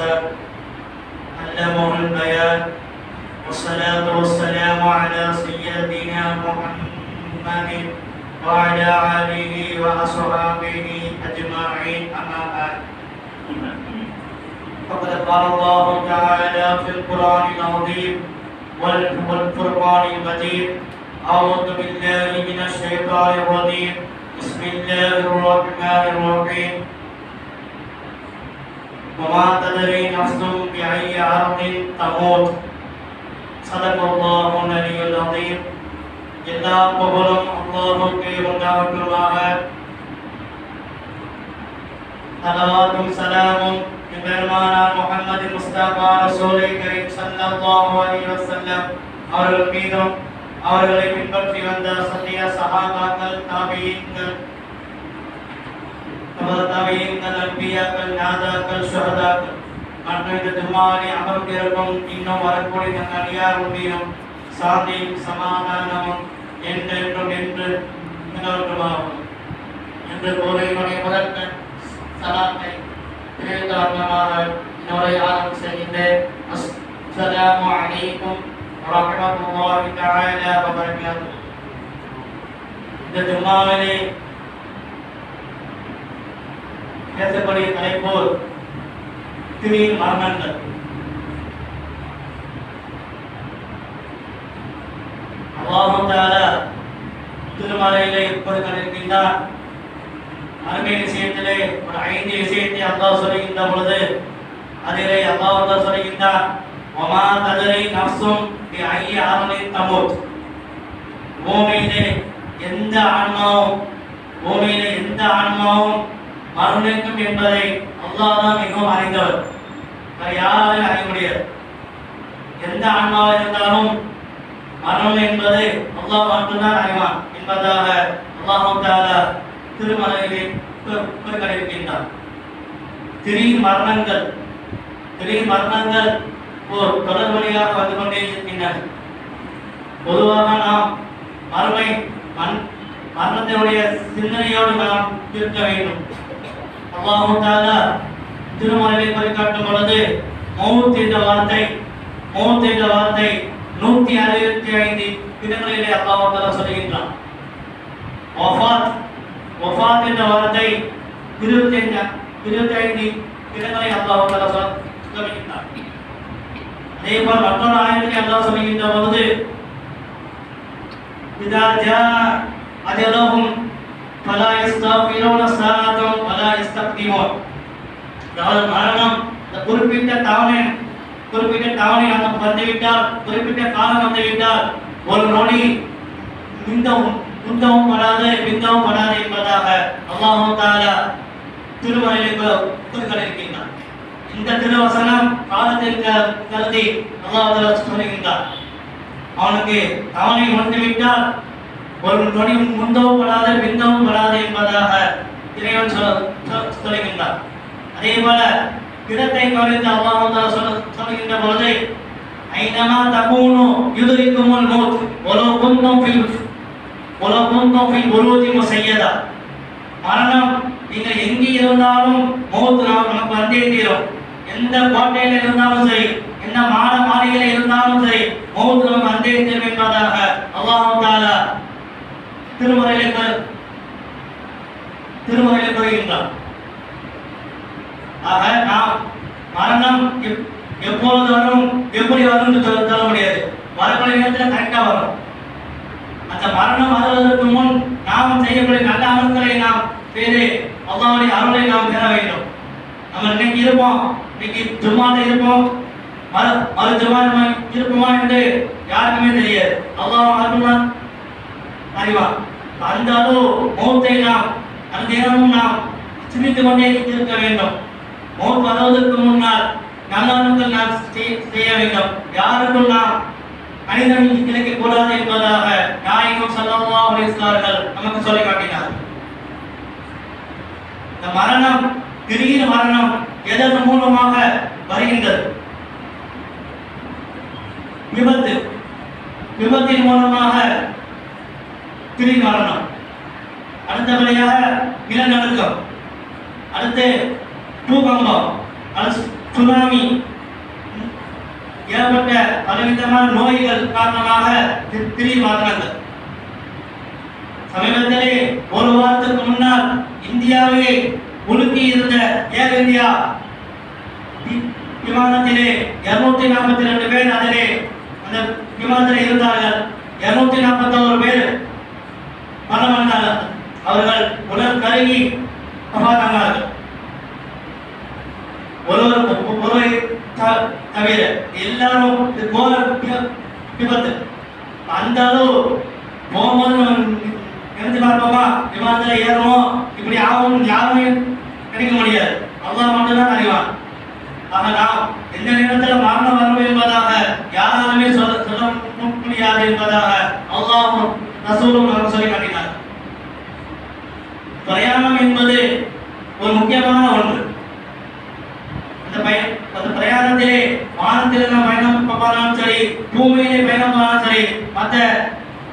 الإنسان علمه البيان والصلاة والسلام على سيدنا محمد وعلى آله وأصحابه أجمعين أما بعد. فقد قال الله تعالى في القرآن العظيم وال- والفرقان المجيد أعوذ بالله من الشيطان الرجيم. بسم الله الرحمن الرحيم. وما تدري نفس بأي أرض تموت. صدق الله النبي العظيم. جدا قبل الله کے بندہ کروا ہے صلوات سلام بمرمانا محمد مصطفیٰ رسول کریم صلی اللہ علیہ وسلم. اور امیدوں اور علیہ منبر کی بندہ صحابہ کل تابعین அன்பியாக்கள் நாதாக்கள் சுஹதாக்கள் மற்றும் இந்த துமாரி அமர்ந்திருக்கும் இன்னும் வரக்கூடிய மீதும் சாந்தியும் சமாதானமும் என்றென்றும் என்று நிலவட்டுமாகும் என்று முதற்க சலாத்தை செய்கின்றேன் அஸ்ஸலாமு அலைக்கும் வரஹ்மத்துல்லாஹி தஆலா இந்த பேசக்கூடிய தலைப்பு திடீர் மரணங்கள். அல்லாஹு தஆலா திருமலையிலே இப்போது கண்டிருக்கின்றார் அருமை விஷயத்திலே ஒரு ஐந்து விஷயத்தை அல்லாஹ் சொல்லுகின்ற பொழுது அதிலே அல்லாஹ் அல்லாஹ் சொல்லுகின்றார் ஒமா ததரை நப்சும் பி ஐய ஆரணை தமுத். பூமியிலே எந்த ஆன்மாவும் பூமியிலே எந்த ஆன்மாவும் மரணிக்கும் என்பதை அல்லாதான் மிகவும் அறிந்தவர். வேறு யாராலும் அறிய முடியாது. எந்த ஆன்மாவாக இருந்தாலும் மரணம் என்பது அல்லாஹ் மட்டும்தான் அறிவான் என்பதாக அல்லாஹால திருமலையிலே குறிப்பிடுகின்றார் திடீர் மரணங்கள் திரி மரணங்கள் ஓர் தொடர் வழியாக வந்து கொண்டே இருக்கின்றன. பொதுவாக நாம் மறுமை மரணத்தினுடைய சிந்தனையோடு நாம் இருக்க வேண்டும். அல்லாஹு தாலா திருமலையை குறிக்காட்டும் பொழுது மௌத் என்ற வார்த்தை மௌத் என்ற வார்த்தை நூத்தி அறுபத்தி ஐந்து இடங்களிலே அல்லாஹ் சொல்லுகின்றான். வஃபாத் வஃபாத் என்ற வார்த்தை இருபத்தி ஐந்து இருபத்தி ஐந்து இடங்களை அல்லாஹ் சொல்லுகின்றான். அதே போல் மற்றொரு ஆயத்திலே அல்லாஹ் சொல்லுகின்ற பொழுது இதா ஜா அஜலஹும் ஃபலா யஸ்தஃபிரூன சாஅத்தம் வலா யஸ்தக்திமூன் அதாவது மரணம் இந்த குறிப்பிட்ட தவணை குறிப்பிட்ட தவணை அந்த வந்துவிட்டால் குறிப்பிட்ட காலம் வந்துவிட்டால் ஒரு நொடி முந்தவும் முந்தவும் வராது பிந்தவும் வராது என்பதாக அல்லாஹு தாலா திருமலையை குறிப்பிட்டிருக்கின்றார் இந்த திருவசனம் காலத்திற்கு கருதி அல்லாஹ் சொல்லுகின்றார் அவனுக்கு தவணை வந்துவிட்டால் ஒரு நொடி முந்தவும் படாது பிந்தவும் படாது என்பதாக இறைவன் சொல்லுகின்றார். அதே போல இடத்தை கவனித்து அல்லாஹ் சொல்லுகின்ற பொழுது ஐநமா தகூனு யுதரிக்குமுல் மௌத் வலோ குந்தம் ஃபில் வலோ குந்தும் ஃபில் மரணம் நீங்கள் எங்கே இருந்தாலும் மௌத் நாம் நமக்கு வந்தே தீரும். எந்த கோட்டையில் இருந்தாலும் சரி எந்த மாட மாளிகையில் இருந்தாலும் சரி மௌத் நமக்கு வந்தே தீரும் என்பதாக அல்லாஹ் தாலா திருமுறையிலே கூறு- திருமுறையிலே கூறுகின்றார் ஆக நாம் மரணம் எப்பொழுது வரும் எப்படி வரும் சொல்ல சொல்ல முடியாது. வரக்கூடிய நேரத்தில் கரெக்டாக வரும். அந்த மரணம் வருவதற்கு முன் நாம் செய்யக்கூடிய நல்ல அமல்களை நாம் செய்து அல்லாவுடைய அருளை நாம் பெற வேண்டும். நம்ம இன்னைக்கு இருப்போம். இன்னைக்கு ஜும்மால இருப்போம். மறு மறு ஜும்மா இருப்போமா என்று யாருக்குமே தெரியாது. அல்லாஹ் மட்டும்தான் அறிவான். அந்த அளவு மௌத்தை நாம் அந்த தினமும் நாம் சிந்தித்துக் கொண்டே இருக்க வேண்டும். மௌத் வருவதற்கு முன்னால் நல்லவர்கள் நாம் செய்ய வேண்டும். யாருக்கும் நாம் மனிதன் கிடைக்க கூடாது என்பதாக நாயகம் சல்லல்லாஹு அலைஹி நமக்கு சொல்லி காட்டினார். இந்த மரணம் திடீர் மரணம் எதன் மூலமாக வருகின்றது? விபத்து. விபத்தின் மூலமாக திடீர் மரணம் அடுத்தபடியாக நிலநடுக்கம். அடுத்து பூகம்பம். அல்லது சுனாமி. ஏற்பட்ட பலவிதமான நோய்கள் காரணமாக திரி திடீர் சமீபத்திலே ஒரு வாரத்துக்கு முன்னால் இந்தியாவிலே உலுக்கி இருந்த ஏர் இந்தியா விமானத்திலே இருநூத்தி நாற்பத்தி ரெண்டு பேர் அதிலே அந்த விமானத்தில் இருந்தார்கள். இருநூத்தி நாற்பத்தோரு பேர் மரணமடைந்தார்கள் அவர்கள் உடல் கருகி மகாதானார்கள் ஒருவர் ஒருவரை தவிர எல்லாரும் இது கோர விபத்து அந்த அளவு போகும்போது நினைச்சு பார்ப்போமா? விமானத்தில் ஏறுவோம் இப்படி ஆகும் யாருமே நினைக்க முடியாது. அல்லாஹ் மட்டும்தான் அறிவான். ஆக நாம் எந்த நேரத்தில் மரணம் வரும் என்பதாக யாராலுமே சொல்ல சொல்ல முடியாது என்பதாக அல்லாஹ் ரசூலும் சொல்லி காட்டினார் பிரயாணம் என்பது ஒரு முக்கியமான ஒன்று. அந்த பய அந்த பிரயாணத்திலே வானத்தில் நாம் பயணம் போனாலும் சரி பூமியிலே பயணம் போனாலும் சரி மற்ற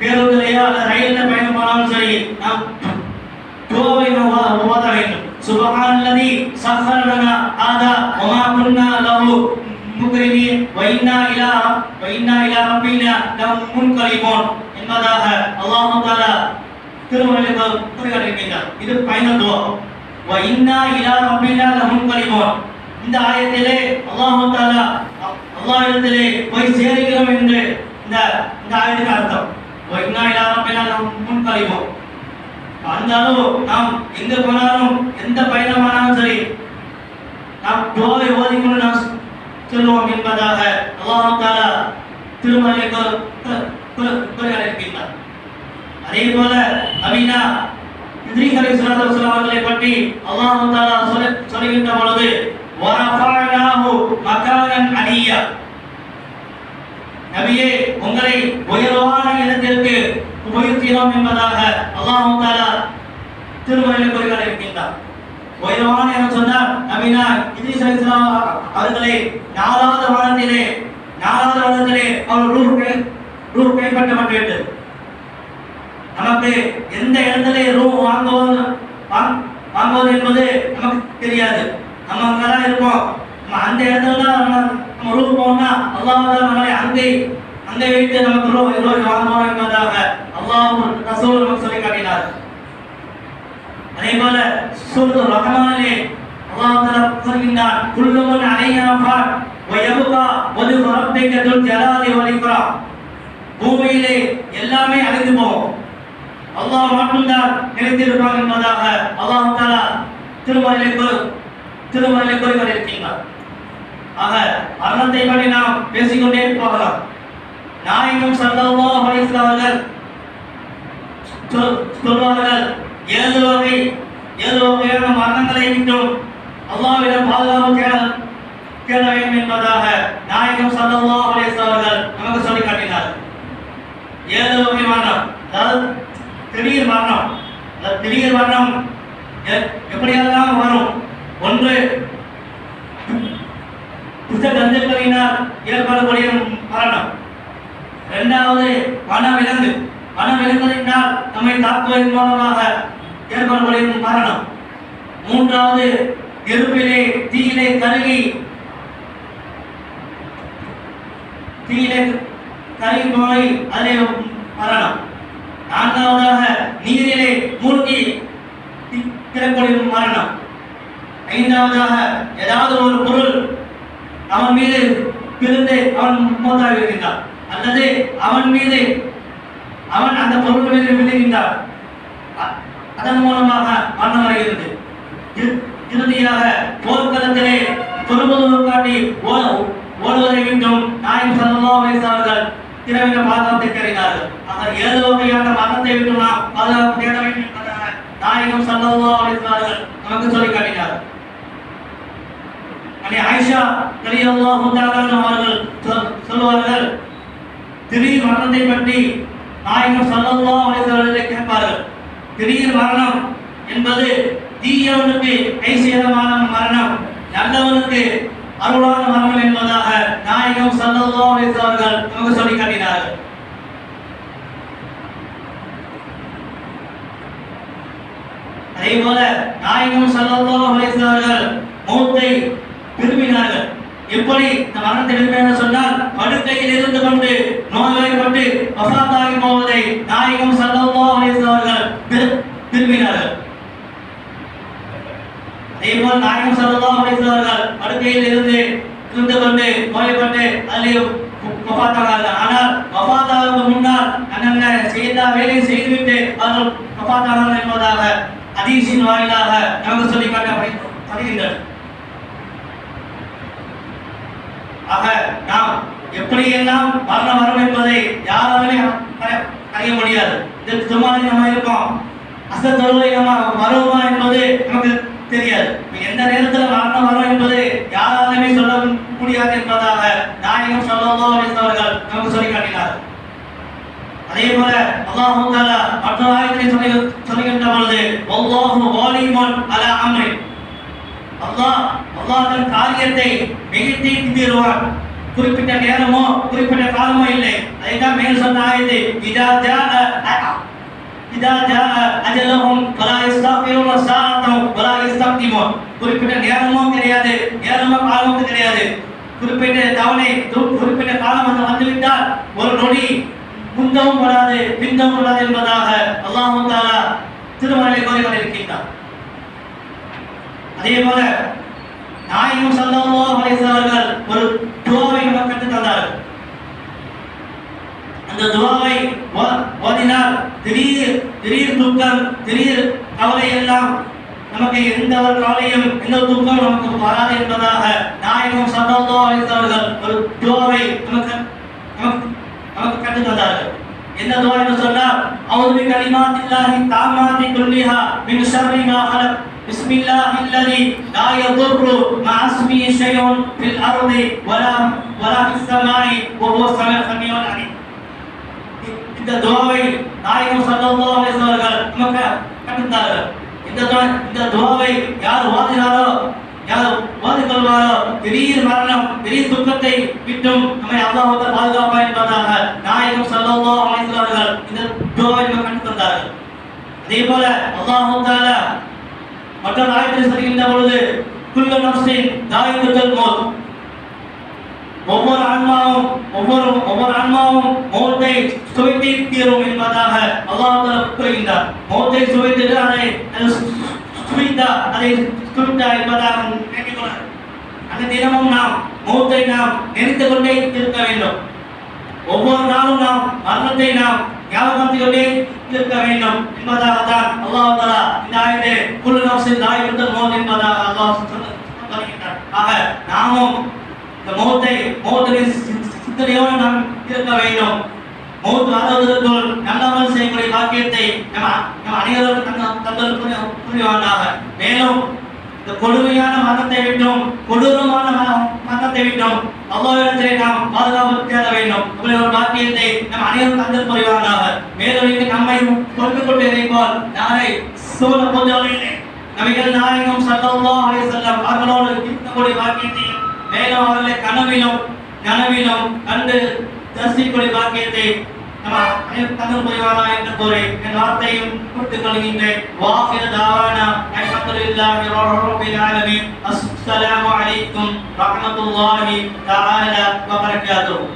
பேருந்திலேயோ அல்லது ரயிலில் பயணம் போனாலும் சரி நாம் துவாவை ஓத- வேண்டும். சுபஹானல்லதி சஹர லனா வமா குன்னா லஹு இலா வ இலா ரப்பினா லமுன்கலிபூன் என்பதாக அல்லாஹ் தஆலா திருமலையில் குறிப்பிட்டிருக்கின்றார் இது பயண துவா வ இன்னா இலா ரப்பினா லமுன்கலிபூன் இந்த ஆயத்திலே அல்லாஹ் தஆலா அல்லாஹ்விடத்திலே போய் சேருகிறோம் என்று இந்த இந்த ஆயத்துக்கு அர்த்தம் வ இன்னா இலா ரப்பினா லமுன்கலிபூன் அந்த அளவு நாம் எங்க போனாலும் எந்த பயணமானாலும் சரி நாம் துவாவை ஓதிக்கொண்டு நாம் செல்வோம் என்பதாக அல்லாஹு தாலா திருமலை இருக்கின்றார் அதே போல நவீனா இத்ரீஸ் அலி சலாத்து அவர்களை பற்றி அல்லாஹ் தாலா சொல்ல சொல்கின்ற பொழுது வரஃபானாஹு மகானன் அலியா நபியே உங்களை உயர்வான இடத்திற்கு உயர்த்தினோம் என்பதாக அல்லாஹ் தாலா திருமலையில் குறிப்பிட இருக்கின்றார் உயர்வான இடம் சொன்னால் நபினா இத்ரீஸ் அலைஹிஸ்ஸலாம் அவர்களை நாலாவது வாரத்திலே நாலாவது வாரத்திலே அவர் ரூஹ் கை ரூஹ் கைப்பற்றப்பட்டு விட்டது நமக்கு எந்த இடத்துல ரூம் வாங்குவது வாங்- வாங்குவது என்பது நமக்கு தெரியாது. நம்ம அங்கதான் இருப்போம் நம்ம அந்த இடத்துல தான் நம்ம நம்ம ரூம் போனோம்னா அல்லாஹ் தான் நம்மளை அங்கே அங்கே வைத்து நமக்கு ரூ ரூபாய் வாங்குவோம் என்பதாக அல்லாஹ் ரசூல் நமக்கு சொல்லி காட்டினார் அதே போல சூரத்து ரஹ்மானிலே அல்லாஹ் தஆலா சொல்கின்றான் குல்லுமன் அலைஹா ஃபான் வ யப்கா வஜு ரப்பிக துல் ஜலாலி வல் இக்ராம். பூமியிலே எல்லாமே அழிந்து போகும். அல்லாஹ் மட்டும்தான் நிலைத்திருப்பான் என்பதாக அல்லாஹ் தாலா திருமலை திருமலை திருமலையை இருக்கின்றார் ஆக மரணத்தை பற்றி நாம் பேசிக்கொண்டே போகலாம். நாயகம் ஸல்லல்லாஹு அவர்கள் சொல்- சொல்வார்கள் ஏழு வகை ஏழு வகையான மரணங்களை விட்டும் அல்லாவிடம் பாதுகாப்பு தேட தேட வேண்டும் என்பதாக நாயகம் ஸல்லல்லாஹு அவர்கள் நமக்கு சொல்லி காட்டினார் ஏழு வகை மரணம் அதாவது திடீர் மரணம். பெரிய திடீர் மரணம் எப்படியெல்லாம் வரும்? ஒன்று புத்த கந்தங்களினால் ஏற்படக்கூடிய மரணம். இரண்டாவது வன விலங்கு நம்மை தாக்குவதன் மூலமாக ஏற்படக்கூடிய மரணம். மூன்றாவது நெருப்பிலே தீயிலே கருகி தீயிலே கருகி போய் அதிலே மரணம். நான்காவதாக நீரிலே மூழ்கி திறக்கொழிவு மரணம். ஐந்தாவதாக ஏதாவது ஒரு பொருள் அவன் மீது விழுந்து அவன் மூத்தாகி இருக்கின்றான் அல்லது அவன் மீது அவன் அந்த பொருள் மீது விழுகின்றான். அதன் மூலமாக மரணம் வருகிறது இறுதியாக போர்க்களத்திலே தொழுவது காட்டி ஓடுவதை விட்டும் நாயின் ஸல்லல்லாஹு அலைஹி வஸல்லம் அவர்கள் திறமையான பாதுகாப்பை தேடினார்கள் ஆக ஏழு வகையான மரணத்தை விட்டு நாம் பாதுகாப்பு தேட வேண்டும் என்பதாக நாயகம் ஸல்லல்லாஹு அழைத்தார்கள் நமக்கு சொல்லி காட்டினார். அன்னை ஆயிஷா ரலியல்லாஹு தஆலா அவர்கள் சொல்- திடீர் மரணத்தை பற்றி நாயகம் ஸல்லல்லாஹு அலைஹி கேட்பார்கள். திடீர் மரணம் என்பது தீயவனுக்கு கை சேதமான மரணம் நல்லவனுக்கு அருளான மரணம் என்பதாக நாயகம் ஸல்லல்லாஹு அலைஹி அவர்கள் நமக்கு சொல்லி காட்டினார்கள். அதே போல நாயகம் ஸல்லல்லாஹு அலைஹி அவர்கள் மௌத்தை விரும்பினார்கள் எப்படி இந்த மரணத்தை விரும்பினார் சொன்னால் படுக்கையில் இருந்து கொண்டு நோய்வாய்ப்பட்டு வசாத்தாகி போவதை நாயகம் ஸல்லல்லாஹு அலைஹி அவர்கள் விரும்பினார்கள் அதேபோல் நாயகம் ஸல்லல்லாஹு அலைஹி அவர்கள் படுக்கையில் இருந்து இருந்து கொண்டு நோய்பட்டு அதில் வஃபாத்தாகிறார்கள் ஆனால் வஃபாத்தாவதற்கு முன்னால் அண்ணன் செய்த வேலையை செய்துவிட்டு அவர்கள் வஃபாத்தாகிறார்கள் என்பதாக ஹதீஸின் வாயிலாக நமக்கு சொல்லி காட்டப்படுகின்றனர் ஆக நாம் எப்படி மரணம் வரும் என்பதை யாராலுமே அறிய முடியாது. இந்த சும்மாதி நம்ம இருக்கோம். அசத்தொழுவை நம்ம வருவோமா என்பது நமக்கு தெரியாது. எந்த நேரத்தில் மரணம் வரும் என்பது யாராலுமே சொல்ல முடியாது என்பதாக நாயகம் சொல்லவோ அவர்கள் நமக்கு சொல்லி காட்டினார் அதே போல அல்லாஹ் தஆலா மற்ற ஆயத்தை சொல்லி சொல்லுகின்ற பொழுது அல்லாஹு வாலிமான் அலா அம்ரி. அல்லாஹ் அல்லாஹ் தன் காரியத்தை மிகுத்தி தீருவான். குறிப்பிட்ட நேரமோ குறிப்பிட்ட காலமோ இல்லை. அதைத்தான் மேல் சொன்ன ஆயத்தை இதா ஜாஅ இதா ஜாஅ அஜலஹும் ஃபலா யஸ்தக்பிருன சாஅத்தம் வலா யஸ்தக்திமூன் குறிப்பிட்ட நேரமோ கிடையாது நேரமோ காலமோ கிடையாது குறிப்பிட்ட தவணை குறிப்பிட்ட காலம் வந்து வந்துவிட்டால் ஒரு நொடி முந்தவும் படாது பிந்தவும் படாது என்பதாக அல்லாஹ் தாலா திருமலை கோரி கொண்டிருக்கின்றார் அதே போல நாயும் ஸல்லல்லாஹு அலைஹி அவர்கள் ஒரு துவாவை நமக்கு கற்றுத் தந்தார்கள். அந்த துவாவை ஓதினால் திடீர் திடீர் துக்கம் திடீர் கவலை எல்லாம் நமக்கு எந்த ஒரு கவலையும் எந்த ஒரு துக்கம் நமக்கு வராது என்பதாக நாயகம் ஸல்லல்லாஹு அலைஹி வஸல்லம் அவர்கள் ஒரு துஆவை நமக்கு நமக்கு நமக்கு கற்றுத் தந்தார்கள் என்ன துஆ என்று சொன்னால் அவுது பி கலிமாத்தில்லாஹி தாமாத்தி குல்லிஹா மின் ஷர்ரி மா ஹலக் بسم الله الذي لا يضر مع اسمه شيء في الارض ولا ولا في السماء وهو السميع السميع العليم இந்த துவாவை நாயகம் சல்லல்லாஹு அலைஹி வஸல்லம் அவர்கள் நமக்கு கற்றுத்தார்கள் இந்த துவா இந்த துவாவை யார் ஓதினாரோ யார் ஓதிக்கொள்வாரோ திடீர் மரணம் திடீர் துக்கத்தை விட்டும் நம்மை அல்லாஹ் பாதுகாப்பா என்பதாக நாயகம் சல்லல்லாஹு அலைஹி வஸல்லம் அவர்கள் இந்த துவாவை நமக்கு கற்றுத்தந்தார்கள் அதே போல அல்லாஹ் தஆலா மற்ற ஆயத்தில் சொல்கின்ற பொழுது குல்ல நஃப்ஸின் தாயிகத்துல் மௌத் ஒவ்வொரு ஆன்மாவும் ஒவ்வொரு ஒவ்வொரு ஆன்மாவும் மௌத் மௌத்தை சுவைத்தே தீரும் என்பதாக அல்லாஹ் கூறுகின்றார். மௌத்தை சுவைத்தது அதை அது அதை சுவைத்தா என்பதாக நினைக்கிறார் அந்த தினமும் நாம் மௌத்தை நாம் நினைத்து கொண்டே இருக்க வேண்டும். ஒவ்வொரு நாளும் நாம் மரணத்தை நாம் ஞாபகப்படுத்திக் கொண்டே இருக்க வேண்டும் என்பதாக தான் அல்லாஹ் தலா இந்த ஆயத்தை குல்லு நஃப்ஸின் தாயிகத்துல் மௌத் என்பதாக அல்லாஹ் சொல்லுகின்றார். ஆக நாமும் இந்த மோத்தை மௌத்தின் சிந்தனையோடு நாம் இருக்க வேண்டும். மௌத் வருவதற்குள் நல்லமல் செய்யக்கூடிய பாக்கியத்தை நம்ம நம்ம அனைவரும் தந்த தந்தல் புரிவானாக மேலும் இந்த கொடுமையான மரணத்தை விட்டும் கொடூரமான மதத்தை மரணத்தை விட்டும் அல்லாஹ்விடத்திலே நாம் பாதுகாப்பு தேட வேண்டும். அப்படி ஒரு பாக்கியத்தை நம் அனைவரும் தந்தல் புரிவானாக மேலும் இங்கு நம்மை கொண்டு கொண்டு போல் நாளை சூழ பொதுவரையிலே நபிகள் நாயகம் ஸல்லல்லாஹு அலைஹி வஸல்லம் அவர்களோடு இருக்கக்கூடிய பாக்கியத்தையும் மேலும் அவர்களை கனவிலும் கனவிலும் கண்டு தரிசிக்கூடிய பாக்கியத்தை நம்ம அனைவரும் தந்தல் புரிவானா என்று கூறி என் வார்த்தையும் கொடுத்துக் கொள்கின்றேன் வாஃபிர தாவானா அல்ஹம்துலில்லாஹி ரப்பில் ஆலமீன் அஸ்ஸலாமு அலைக்கும் ரஹ்மத்துல்லாஹி தஆலா வ பரகாத்துஹு